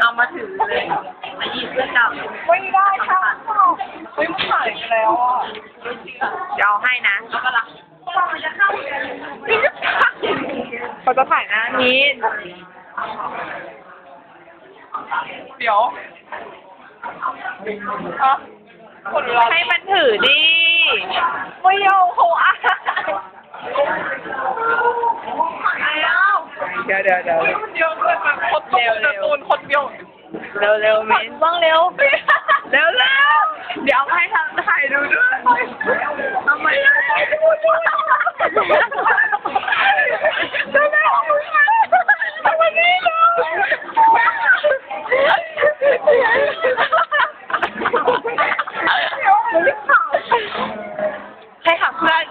เอามาถือเลยมาหยิบเพื่อกลับไม่ได้ค่ะเฮ้ยมันหายไปแล้วอะเดี๋ยวเอาให้นะแล้วก็รับเขาจะถ่ายหน้านี้ เดี๋ยวฮะคนเราให้มันถือดิ ไม่เอาเขาอะ ดี๋ยวเดี๋ยวเดี๋ยวเดี๋ยวเกินมาคนเดียวการ์ตูนคนเดียวเร็วเร็วมิ้นบ้างเร็วเร็วเร็วเดี๋ยวเอาให้ทำถ่ายดูด้วยทำไมทำไมเอามือมาทำไมนี่เนาให้ขับเพื่อน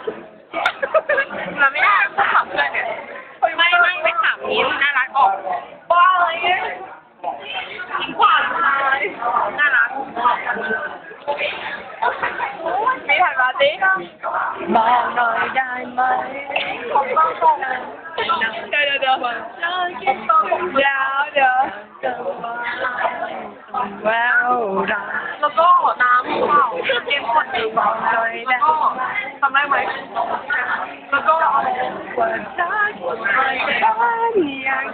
เราไม่ได้ขับเพื่อนเนี่ยไม่ไม่ไม่ขับนี้น่ารักออก บ้าอะไรเนี่ย หวานเลยน่ารัก มีถ่ายมาสิ บอกหน่อยได้ไหมของบ้างของเดี๋ยวเดี๋ยวเดี๋ยวเจอคิดต้องยาวเดี๋ยวแววดาแล้วก็น้ำเปล่าเกมคนหนึ่งบอกหน่อยแล้วก็ทำได้ไหมแล้วก็ว่ารักไม่ได้ยัง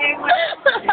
thing.